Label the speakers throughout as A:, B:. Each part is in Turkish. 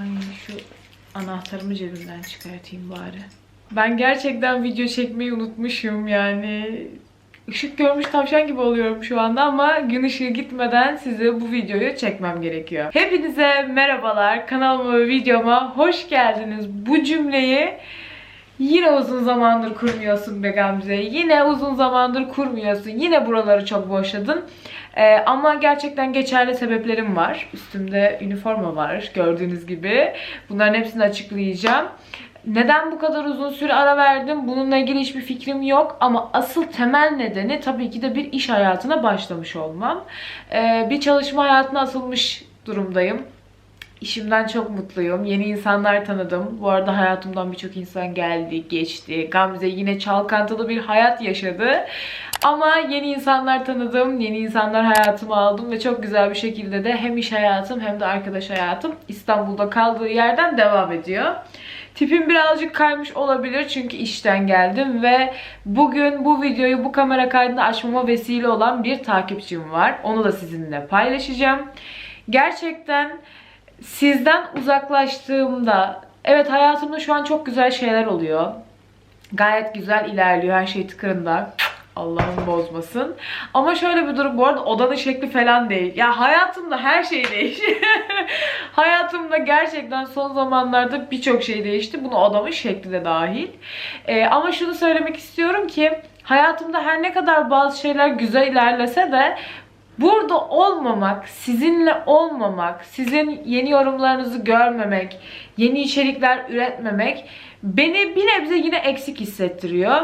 A: Ay şu anahtarımı cebimden çıkartayım bari. Ben gerçekten video çekmeyi unutmuşum yani. Işık görmüş tavşan gibi oluyorum şu anda ama gün ışığı gitmeden size bu videoyu çekmem gerekiyor. Hepinize merhabalar. Kanalıma ve videoma hoş geldiniz. Bu cümleyi Yine uzun zamandır kurmuyorsun be Gamze. Yine uzun zamandır kurmuyorsun. Yine buraları çok boşladın. Ee, ama gerçekten geçerli sebeplerim var. Üstümde üniforma var gördüğünüz gibi. Bunların hepsini açıklayacağım. Neden bu kadar uzun süre ara verdim? Bununla ilgili hiçbir fikrim yok. Ama asıl temel nedeni tabii ki de bir iş hayatına başlamış olmam. Ee, bir çalışma hayatına asılmış durumdayım. İşimden çok mutluyum. Yeni insanlar tanıdım. Bu arada hayatımdan birçok insan geldi, geçti. Gamze yine çalkantılı bir hayat yaşadı. Ama yeni insanlar tanıdım, yeni insanlar hayatıma aldım ve çok güzel bir şekilde de hem iş hayatım hem de arkadaş hayatım İstanbul'da kaldığı yerden devam ediyor. Tipim birazcık kaymış olabilir çünkü işten geldim ve bugün bu videoyu bu kamera kaydını açmama vesile olan bir takipçim var. Onu da sizinle paylaşacağım. Gerçekten sizden uzaklaştığımda evet hayatımda şu an çok güzel şeyler oluyor. Gayet güzel ilerliyor her şey tıkırında. Allah'ım bozmasın. Ama şöyle bir durum bu arada odanın şekli falan değil. Ya hayatımda her şey değişti. hayatımda gerçekten son zamanlarda birçok şey değişti. Buna odamın şekli de dahil. Ee, ama şunu söylemek istiyorum ki hayatımda her ne kadar bazı şeyler güzel ilerlese de Burada olmamak, sizinle olmamak, sizin yeni yorumlarınızı görmemek, yeni içerikler üretmemek beni bir nebze yine eksik hissettiriyor.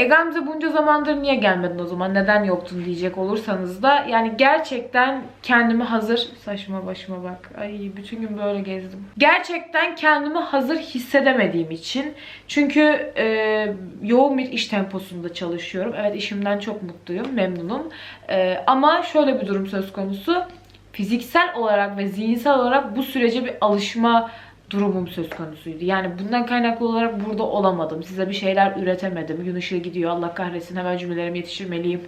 A: E Gamze bunca zamandır niye gelmedin o zaman? Neden yoktun diyecek olursanız da yani gerçekten kendimi hazır saçma başıma bak. Ay bütün gün böyle gezdim. Gerçekten kendimi hazır hissedemediğim için çünkü e, yoğun bir iş temposunda çalışıyorum. Evet işimden çok mutluyum, memnunum. E, ama şöyle bir durum söz konusu. Fiziksel olarak ve zihinsel olarak bu sürece bir alışma durumum söz konusuydu. Yani bundan kaynaklı olarak burada olamadım. Size bir şeyler üretemedim. Gün ışığı gidiyor. Allah kahretsin hemen cümlelerime yetiştirmeliyim.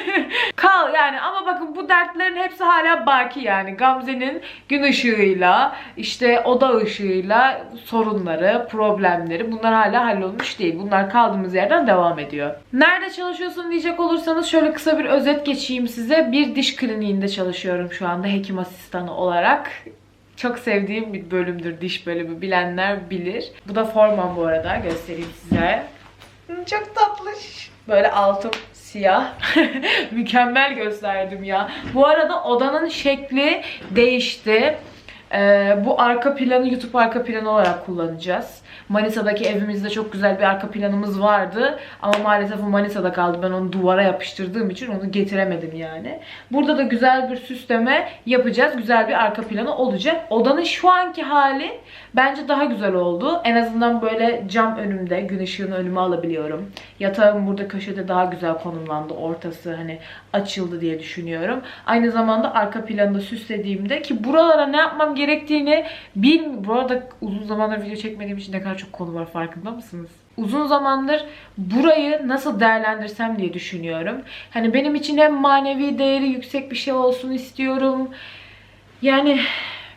A: Kal yani ama bakın bu dertlerin hepsi hala baki yani. Gamze'nin gün ışığıyla, işte oda ışığıyla sorunları, problemleri bunlar hala hallolmuş değil. Bunlar kaldığımız yerden devam ediyor. Nerede çalışıyorsun diyecek olursanız şöyle kısa bir özet geçeyim size. Bir diş kliniğinde çalışıyorum şu anda hekim asistanı olarak. Çok sevdiğim bir bölümdür diş bölümü. Bilenler bilir. Bu da formam bu arada. Göstereyim size. Hmm, Çok tatlış. Böyle altım siyah. Mükemmel gösterdim ya. Bu arada odanın şekli değişti. Ee, bu arka planı YouTube arka planı olarak kullanacağız. Manisa'daki evimizde çok güzel bir arka planımız vardı. Ama maalesef o Manisa'da kaldı. Ben onu duvara yapıştırdığım için onu getiremedim yani. Burada da güzel bir süsleme yapacağız. Güzel bir arka planı olacak. Odanın şu anki hali bence daha güzel oldu. En azından böyle cam önümde gün ışığını önüme alabiliyorum. Yatağım burada köşede daha güzel konumlandı. Ortası hani açıldı diye düşünüyorum. Aynı zamanda arka planı da süslediğimde ki buralara ne yapmam gerektiğini bilmiyorum. Bu arada uzun zamandır video çekmediğim için ne kadar çok konu var farkında mısınız? Uzun zamandır burayı nasıl değerlendirsem diye düşünüyorum. Hani benim için hem manevi değeri yüksek bir şey olsun istiyorum. Yani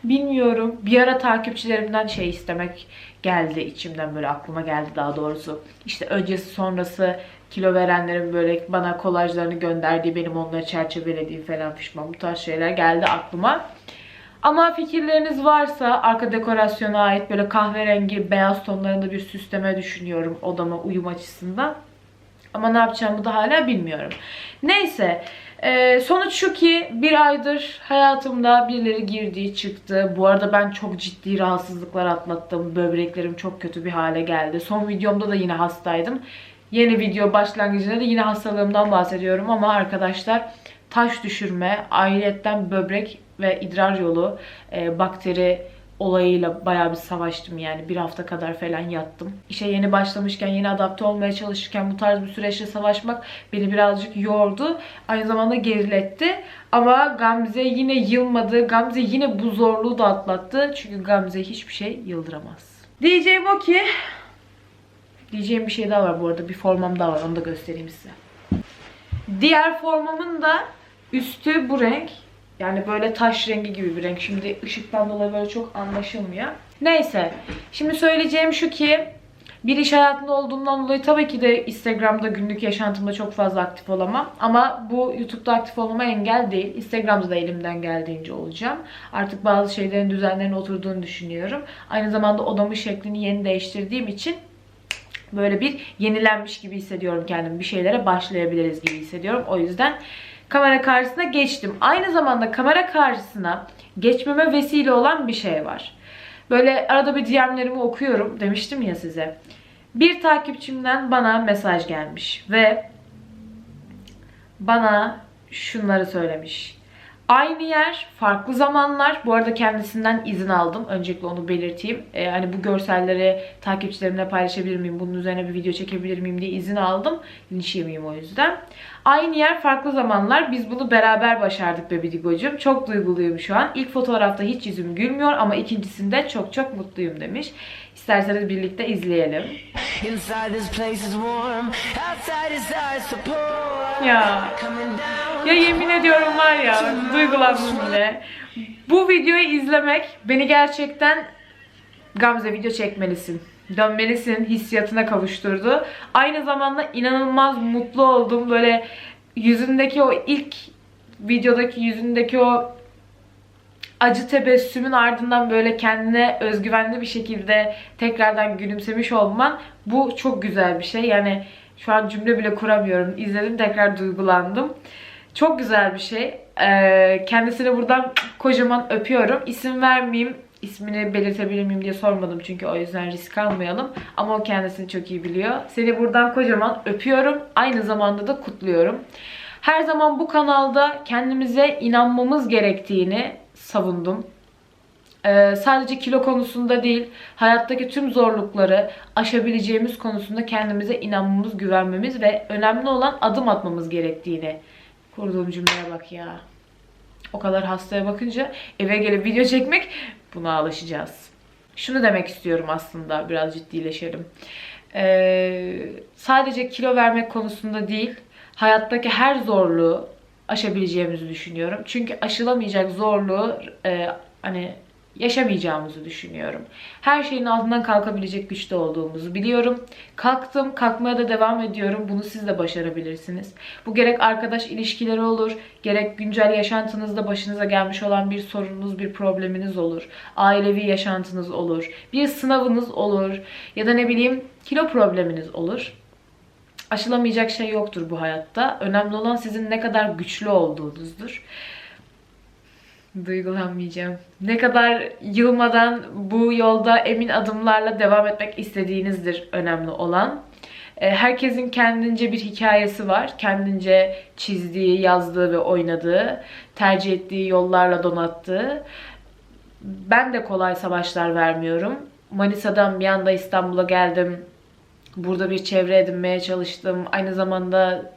A: bilmiyorum. Bir ara takipçilerimden şey istemek geldi içimden böyle aklıma geldi daha doğrusu. İşte öncesi sonrası kilo verenlerin böyle bana kolajlarını gönderdiği, benim onları çerçevelediğim falan pişman bu tarz şeyler geldi aklıma. Ama fikirleriniz varsa arka dekorasyona ait böyle kahverengi, beyaz tonlarında bir süsleme düşünüyorum odama uyum açısından. Ama ne yapacağımı da hala bilmiyorum. Neyse. e, sonuç şu ki bir aydır hayatımda birileri girdi çıktı. Bu arada ben çok ciddi rahatsızlıklar atlattım. Böbreklerim çok kötü bir hale geldi. Son videomda da yine hastaydım. Yeni video başlangıcında da yine hastalığımdan bahsediyorum ama arkadaşlar taş düşürme, ayrıyetten böbrek ve idrar yolu e, bakteri olayıyla bayağı bir savaştım yani bir hafta kadar falan yattım. İşe yeni başlamışken, yeni adapte olmaya çalışırken bu tarz bir süreçle savaşmak beni birazcık yordu. Aynı zamanda geriletti. Ama Gamze yine yılmadı. Gamze yine bu zorluğu da atlattı. Çünkü Gamze hiçbir şey yıldıramaz. Diyeceğim o ki Diyeceğim bir şey daha var bu arada. Bir formam daha var. Onu da göstereyim size. Diğer formamın da üstü bu renk. Yani böyle taş rengi gibi bir renk. Şimdi ışıktan dolayı böyle çok anlaşılmıyor. Neyse. Şimdi söyleyeceğim şu ki bir iş hayatında olduğumdan dolayı tabii ki de Instagram'da günlük yaşantımda çok fazla aktif olamam. Ama bu YouTube'da aktif olmama engel değil. Instagram'da da elimden geldiğince olacağım. Artık bazı şeylerin düzenlerine oturduğunu düşünüyorum. Aynı zamanda odamın şeklini yeni değiştirdiğim için böyle bir yenilenmiş gibi hissediyorum kendimi. Bir şeylere başlayabiliriz gibi hissediyorum. O yüzden kamera karşısına geçtim. Aynı zamanda kamera karşısına geçmeme vesile olan bir şey var. Böyle arada bir DM'lerimi okuyorum demiştim ya size. Bir takipçimden bana mesaj gelmiş ve bana şunları söylemiş. Aynı yer, farklı zamanlar. Bu arada kendisinden izin aldım. Öncelikle onu belirteyim. Ee, hani bu görselleri takipçilerimle paylaşabilir miyim? Bunun üzerine bir video çekebilir miyim diye izin aldım. Linç yemeyeyim o yüzden. Aynı yer, farklı zamanlar. Biz bunu beraber başardık be Bidigocuğum. Çok duyguluyum şu an. İlk fotoğrafta hiç yüzüm gülmüyor ama ikincisinde çok çok mutluyum demiş. İsterseniz birlikte izleyelim. Ya. Ya yemin ediyorum var ya duygulandım yine. Bu videoyu izlemek beni gerçekten Gamze video çekmelisin. Dönmelisin hissiyatına kavuşturdu. Aynı zamanda inanılmaz mutlu oldum. Böyle yüzündeki o ilk videodaki yüzündeki o acı tebessümün ardından böyle kendine özgüvenli bir şekilde tekrardan gülümsemiş olman bu çok güzel bir şey. Yani şu an cümle bile kuramıyorum. İzledim tekrar duygulandım. Çok güzel bir şey. Ee, kendisine buradan kocaman öpüyorum. İsim vermeyeyim, ismini belirtebilir miyim diye sormadım çünkü o yüzden risk almayalım. Ama o kendisini çok iyi biliyor. Seni buradan kocaman öpüyorum. Aynı zamanda da kutluyorum. Her zaman bu kanalda kendimize inanmamız gerektiğini savundum. Ee, sadece kilo konusunda değil, hayattaki tüm zorlukları aşabileceğimiz konusunda kendimize inanmamız, güvenmemiz ve önemli olan adım atmamız gerektiğini kurduğum cümleye bak ya. O kadar hastaya bakınca eve gelip video çekmek buna alışacağız. Şunu demek istiyorum aslında biraz ciddileşelim. Ee, sadece kilo vermek konusunda değil, hayattaki her zorluğu aşabileceğimizi düşünüyorum. Çünkü aşılamayacak zorluğu e, hani yaşamayacağımızı düşünüyorum. Her şeyin altından kalkabilecek güçte olduğumuzu biliyorum. Kalktım, kalkmaya da devam ediyorum. Bunu siz de başarabilirsiniz. Bu gerek arkadaş ilişkileri olur, gerek güncel yaşantınızda başınıza gelmiş olan bir sorununuz, bir probleminiz olur. Ailevi yaşantınız olur, bir sınavınız olur ya da ne bileyim kilo probleminiz olur. Aşılamayacak şey yoktur bu hayatta. Önemli olan sizin ne kadar güçlü olduğunuzdur. Duygulanmayacağım. Ne kadar yılmadan bu yolda emin adımlarla devam etmek istediğinizdir önemli olan. E, Herkesin kendince bir hikayesi var. Kendince çizdiği, yazdığı ve oynadığı, tercih ettiği yollarla donattığı. Ben de kolay savaşlar vermiyorum. Manisa'dan bir anda İstanbul'a geldim. Burada bir çevre edinmeye çalıştım. Aynı zamanda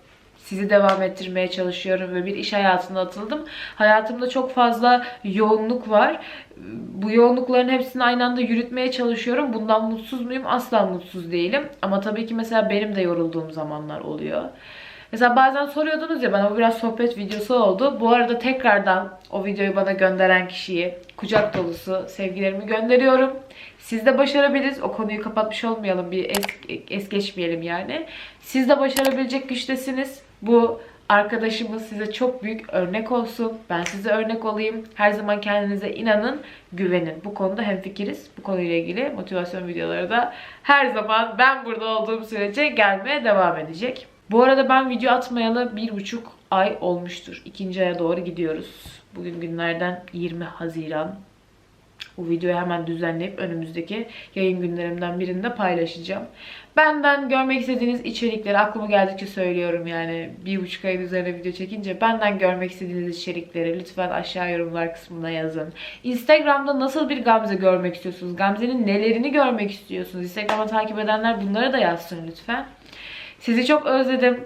A: sizi devam ettirmeye çalışıyorum ve bir iş hayatına atıldım. Hayatımda çok fazla yoğunluk var. Bu yoğunlukların hepsini aynı anda yürütmeye çalışıyorum. Bundan mutsuz muyum? Asla mutsuz değilim. Ama tabii ki mesela benim de yorulduğum zamanlar oluyor. Mesela bazen soruyordunuz ya bana bu biraz sohbet videosu oldu. Bu arada tekrardan o videoyu bana gönderen kişiyi kucak dolusu sevgilerimi gönderiyorum. Siz de başarabiliriz. O konuyu kapatmış olmayalım. Bir es, es geçmeyelim yani. Siz de başarabilecek güçtesiniz. Bu arkadaşımız size çok büyük örnek olsun. Ben size örnek olayım. Her zaman kendinize inanın, güvenin. Bu konuda hemfikiriz. Bu konuyla ilgili motivasyon videoları da her zaman ben burada olduğum sürece gelmeye devam edecek. Bu arada ben video atmayalı bir buçuk ay olmuştur. İkinci aya doğru gidiyoruz. Bugün günlerden 20 Haziran. Bu videoyu hemen düzenleyip önümüzdeki yayın günlerimden birinde paylaşacağım. Benden görmek istediğiniz içerikleri aklıma geldikçe söylüyorum yani. Bir buçuk ayın üzerine video çekince benden görmek istediğiniz içerikleri lütfen aşağı yorumlar kısmına yazın. Instagram'da nasıl bir Gamze görmek istiyorsunuz? Gamze'nin nelerini görmek istiyorsunuz? Instagram'a takip edenler bunları da yazsın lütfen. Sizi çok özledim.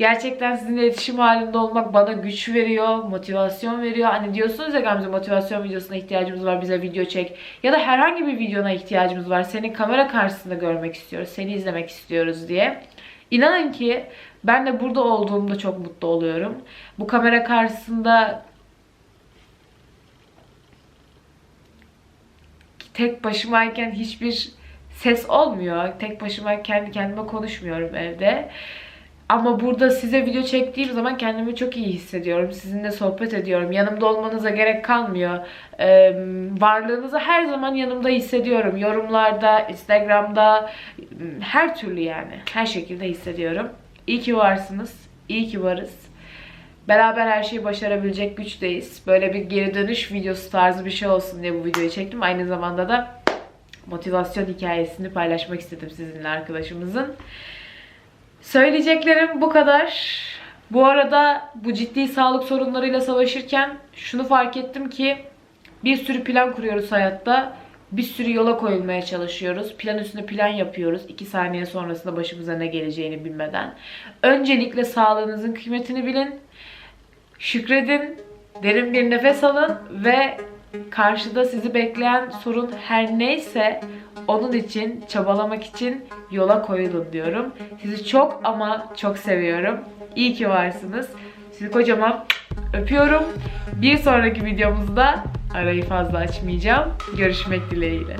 A: Gerçekten sizinle iletişim halinde olmak bana güç veriyor, motivasyon veriyor. Hani diyorsunuz ya Gamze motivasyon videosuna ihtiyacımız var bize video çek. Ya da herhangi bir videona ihtiyacımız var. Seni kamera karşısında görmek istiyoruz, seni izlemek istiyoruz diye. İnanın ki ben de burada olduğumda çok mutlu oluyorum. Bu kamera karşısında tek başımayken hiçbir ses olmuyor. Tek başıma kendi kendime konuşmuyorum evde. Ama burada size video çektiğim zaman kendimi çok iyi hissediyorum. Sizinle sohbet ediyorum. Yanımda olmanıza gerek kalmıyor. Ee, varlığınızı her zaman yanımda hissediyorum. Yorumlarda, Instagram'da, her türlü yani. Her şekilde hissediyorum. İyi ki varsınız. İyi ki varız. Beraber her şeyi başarabilecek güçteyiz. Böyle bir geri dönüş videosu tarzı bir şey olsun diye bu videoyu çektim. Aynı zamanda da motivasyon hikayesini paylaşmak istedim sizinle arkadaşımızın. Söyleyeceklerim bu kadar. Bu arada bu ciddi sağlık sorunlarıyla savaşırken şunu fark ettim ki bir sürü plan kuruyoruz hayatta. Bir sürü yola koyulmaya çalışıyoruz. Plan üstüne plan yapıyoruz. 2 saniye sonrasında başımıza ne geleceğini bilmeden. Öncelikle sağlığınızın kıymetini bilin. Şükredin. Derin bir nefes alın ve karşıda sizi bekleyen sorun her neyse onun için çabalamak için yola koyulun diyorum. Sizi çok ama çok seviyorum. İyi ki varsınız. Sizi kocaman öpüyorum. Bir sonraki videomuzda arayı fazla açmayacağım. Görüşmek dileğiyle.